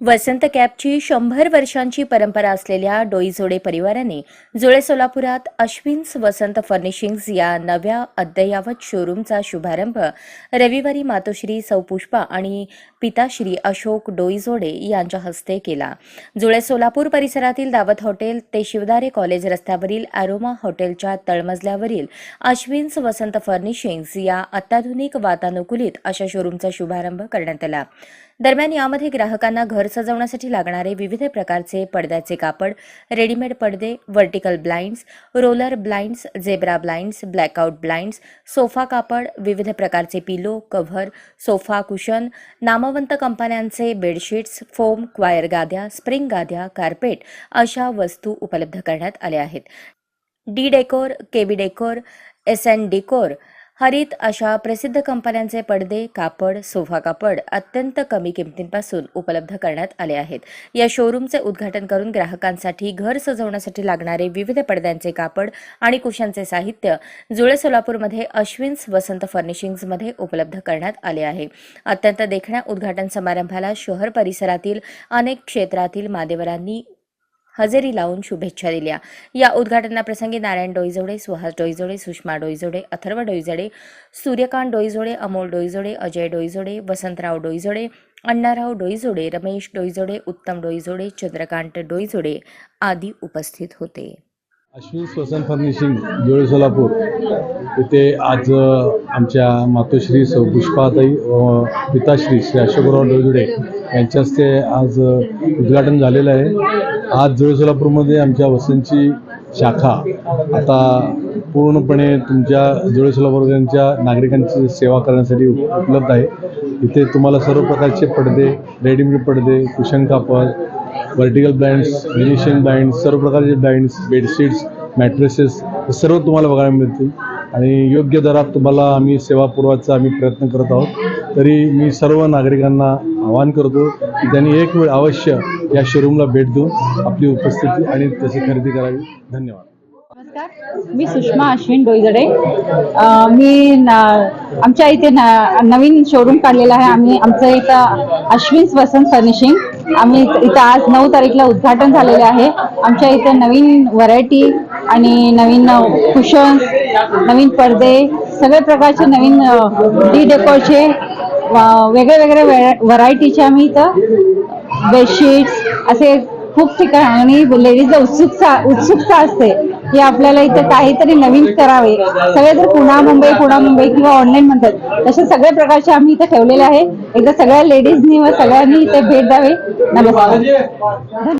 वसंत कॅबची शंभर वर्षांची परंपरा असलेल्या डोईजोडे परिवाराने जुळे सोलापुरात अश्विन्स वसंत फर्निशिंग्स या नव्या अद्ययावत शोरूमचा शुभारंभ रविवारी मातोश्री सौपुष्पा आणि पिताश्री अशोक डोईजोडे यांच्या हस्ते केला. जुळे सोलापूर परिसरातील दावत हॉटेल ते शिवदारे कॉलेज रस्त्यावरील अरोमा हॉटेलच्या तळमजल्यावरील अश्विन्स वसंत फर्निशिंग्स या अत्याधुनिक वातानुकूलित अशा शोरूमचा शुभारंभ करण्यात आला. दरम्यान यामध्ये ग्राहकांना घर सजवण्यासाठी लागणारे विविध प्रकारचे पडद्याचे कापड रेडीमेड पडदे vertical blinds roller blinds zebra blinds blackout blinds sofa कापड विविध प्रकारचे पिलो कव्हर सोफा कुशन नामवंत कंपन्यांचे बेडशीट्स फोम क्वायर गाद्या स्प्रिंग गाद्या कार्पेट अशा वस्तू उपलब्ध करण्यात आल्या आहेत. D decor KB decor S N decor Harit अशा प्रसिद्ध कंपन्यांचे पडदे कापड सोफा कापड अत्यंत कमी किमतींपासून उपलब्ध करण्यात आले आहेत. या शोरूमचे उद्घाटन करून ग्राहकांसाठी घर सजवण्यासाठी लागणारे विविध पडद्यांचे कापड आणि कुशांचे साहित्य जुळे सोलापूरमध्ये अश्विन्स वसंत फर्निशिंग्समध्ये उपलब्ध करण्यात आले आहे. अत्यंत देखण्या उद्घाटन समारंभाला शहर परिसरातील अनेक क्षेत्रातील मान्यवरांनी हजेरी लावून शुभेच्छा दिल्या. या उद्घाटनाप्रसंगी नारायण डोईजोडे सुहास डोईजोडे सुषमा डोईजोडे अथर्व डोईजोडे सूर्यकांत डोईजोडे अमोल डोईजोडे अजय डोईजोडे वसंतराव डोईजोडे अण्णाराव डोईजोडे रमेश डोईजोडे उत्तम डोईजोडे चंद्रकांत डोईजोडे आदी उपस्थित होते. अश्विन स्वसन फर्निशिंग धुळे सोलापूर. इथे आज आमच्या मातोश्री सौ पुष्पाताई व पिताश्री श्री अशोकराव डोजुडे यांच्या हस्ते आज उद्घाटन झालेलं आहे. आज धुळे सोलापूरमध्ये आमच्या वसंतची शाखा. आता पूर्णपणे तुमच्या जुळे सोलापूरच्या नागरिकांची सेवा करण्यासाठी उपलब्ध आहे. इथे तुम्हाला सर्व प्रकारचे पडदे रेडीमेड पडदे कुशन कापड व्हर्टिकल ब्लाइंड्स व्हेनिशियन ब्लाइंड्स सर्व प्रकारचे ब्लाइंड्स बेडशीट्स मॅट्रेसेस हे सर्व तुम्हाला बघायला मिळतील. आणि योग्य दरात तुम्हाला आम्ही सेवा पुरवायचा आम्ही प्रयत्न करत आहोत. तरी मी सर्व नागरिकांना आवाहन करतो की त्यांनी एक वेळ अवश्य या शोरूमला भेट देऊन आपली उपस्थिती आणि तशी खरेदी करावी. धन्यवाद. नमस्कार. मी सुषमा अश्विन डोईजडे. मी आमच्या इथे नवीन शोरूम काढलेला आहे. आम्ही आमचं इथं अश्विन्स वसंत फर्निशिंग आम्ही इथं आज नऊ तारीखला उद्घाटन झालेले आहे. आमच्या इथे नवीन व्हरायटी आणि नवीन कुशन्स नवीन पडदे सगळ्या प्रकारचे नवीन डी डेकोरचे वेगळ्या वेगळ्या व्हरायटीचे आम्ही इथं बेडशीट्स असे खूप ठिकाणी लेडीजला उत्सुकता उत्सुकता असते की आपल्याला इथे काहीतरी नवीन करावे. सगळे जर पुणा मुंबई पुणा मुंबई किंवा ऑनलाईन म्हणतात तसे सगळ्या प्रकारचे आम्ही इथे ठेवलेले आहे. एकदा सगळ्या लेडीजनी व सगळ्यांनी इथे भेट द्यावे. नमस्कार.